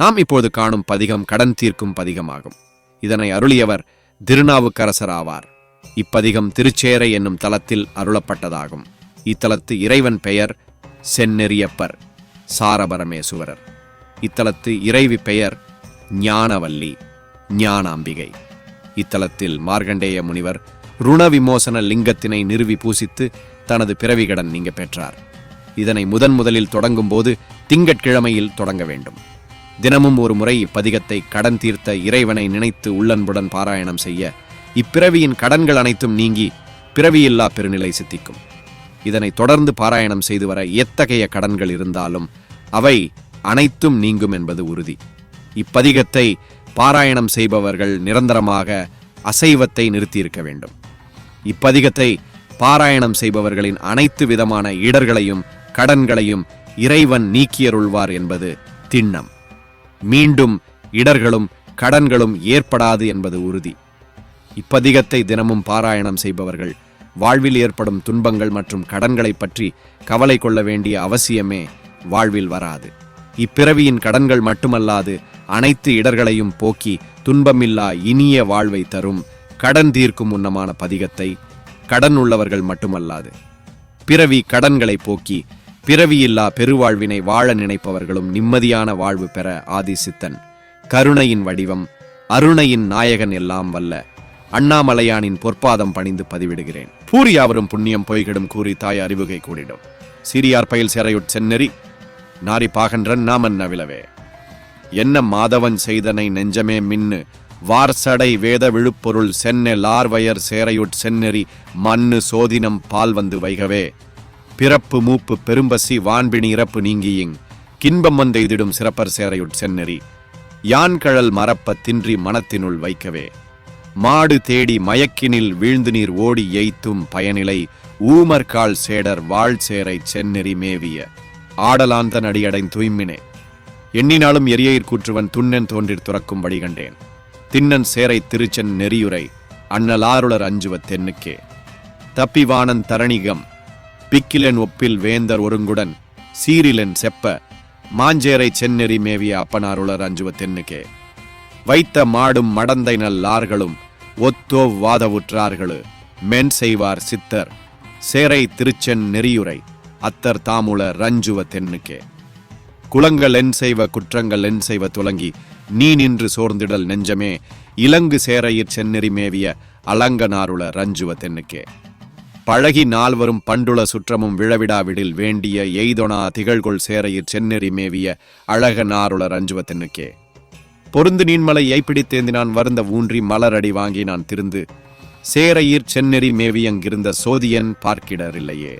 நாம் இப்போது காணும் பதிகம் கடன் தீர்க்கும் பதிகமாகும். இதனை அருளியவர் திருநாவுக்கரசர் ஆவார் இப்பதிகம் திருச்சேரை என்னும் தலத்தில் அருளப்பட்டதாகும். இத்தலத்து இறைவன் பெயர் செந்நெறியப்பர் சாரபரமேசுவரர். இத்தலத்து இறைவி பெயர் ஞானவல்லி ஞானாம்பிகை. இத்தலத்தில் மார்க்கண்டேய முனிவர் ருண விமோசன லிங்கத்தினை நிறுவி பூசித்து தனது பிறவிகடன் நீங்க பெற்றார். இதனை முதன் முதலில் தொடங்கும் போது திங்கட்கிழமையில் தொடங்க வேண்டும். தினமும் ஒரு முறை இப்பதிகத்தை கடன் தீர்த்த இறைவனை நினைத்து உள்ளன்புடன் பாராயணம் செய்ய இப்பிறவியின் கடன்கள் அனைத்தும் நீங்கி பிறவியில்லா பெருநிலை சித்திக்கும். இதனை தொடர்ந்து பாராயணம் செய்து வர எத்தகைய கடன்கள் இருந்தாலும் அவை அனைத்தும் நீங்கும் என்பது உறுதி. இப்பதிகத்தை பாராயணம் செய்பவர்கள் நிரந்தரமாக அசைவத்தை நிறுத்தியிருக்க வேண்டும். இப்பதிகத்தை பாராயணம் செய்பவர்களின் அனைத்து விதமான இடர்களையும் கடன்களையும் இறைவன் நீக்கியருள்வார் என்பது திண்ணம். மீண்டும் இடர்களும் கடன்களும் ஏற்படாது என்பது உறுதி. இப்பதிகத்தை தினமும் பாராயணம் செய்பவர்கள் வாழ்வில் ஏற்படும் துன்பங்கள் மற்றும் கடன்களைப் பற்றி கவலை கொள்ள வேண்டிய அவசியமே வாழ்வில் வராது. இப்பிறவியின் கடன்கள் மட்டுமல்லாது அனைத்து இடர்களையும் போக்கி துன்பமில்லா இனிய வாழ்வை தரும் கடன் தீர்க்கும் உன்னமான பதிகத்தை கடன் உள்ளவர்கள் மட்டுமல்லாது. பிறவி கடன்களை போக்கி பிறவியில்லா பெருவாழ்வினை வாழ நினைப்பவர்களும் நிம்மதியான வாழ்வு பெற ஆதிசித்தன். கருணையின் வடிவம் அருணையின் நாயகன் எல்லாம் வல்ல. அண்ணாமலையானின் பொற்பாதம் பணிந்து பதிவிடுகிறேன். பூரியாவரும் புண்ணியம் பொய்கிடும் கூறி தாய் அறிவுகை கூடிடும். சிறியார் பயில் செறையுட் சென்னெறி நாரி பாகன்றன் நாமன் நவிலவே. என்ன மாதவன் செய்தனை நெஞ்சமே மின்னு வார்சடை வேத விழுப்பொருள் சென்னை லார்வயர் சேரையுட் செந்நெறி மண்ணு சோதினம் பால் வந்து வைகவே. பிறப்பு மூப்பு பெரும்பசி வான்பிணி இறப்பு நீங்கியிங். கின்பம் வந்தெய்திடும் சிறப்பர் சேரையுட் செந்நெறி. யான்கழல் மரப்ப தின்றி மனத்தினுள் வைக்கவே. மாடு தேடி மயக்கினில் வீழ்ந்து நீர் ஓடி எய்த்தும் பயனிலை ஊமர்கால் சேடர் வாழ் சேரை செந்நெறி மேவிய. ஆடலாந்த நடியடைந் தூய்மினே. எண்ணினாலும் எரியையர் கூற்றுவன் துண்ணன் தோன்றிற் துறக்கும் வழிகண்டேன் தின்னன் சேரை திருச்சென் நெறியுரை அண்ணலாருளர் அஞ்சுவ தென்னுக்கே. தப்பிவானன் தரணிகம் பிக்கிலன் ஒப்பில் வேந்தர் ஒருங்குடன் சீரிலன் செப்ப மாஞ்சேரை செந்நெறி மேவிய அப்பனாருளர் அஞ்சுவ தென்னுக்கே. வைத்த மாடும் மடந்தை நல்லார்களும் ஒத்தோ வாதவுற்றார்களு மென் செய்வார் சித்தர் சேரை திருச்சென் நெறியுரை அத்தர் தாமுல ரஞ்சுவ தென்னுக்கே. குளங்கள் என் செய்வ குற்றங்கள் என் செய்வ துலங்கி நீ நின்று சோர்ந்திடல் நெஞ்சமே இலங்கு சேரையிற் செந்நெறி மேவிய அலங்கனாருள ரஞ்சுவ தென்னுக்கே. பழகி நால்வரும் பண்டுள சுற்றமும் விழவிடாவிடில் வேண்டிய எய்தொனா திகழ்கொள் சேரையிற் செந்நெறி மேவிய அழக நாருள ரஞ்சுவ தென்னுக்கே பொருந்து நீன்மலை ஐப்பிடித்தேந்தினான் வருந்த ஊன்றி மலரடி வாங்கி நான் திருந்து சேரையிற் செந்நெறி மேவியங்கிருந்த சோதியன் பார்க்கிடரில்லையே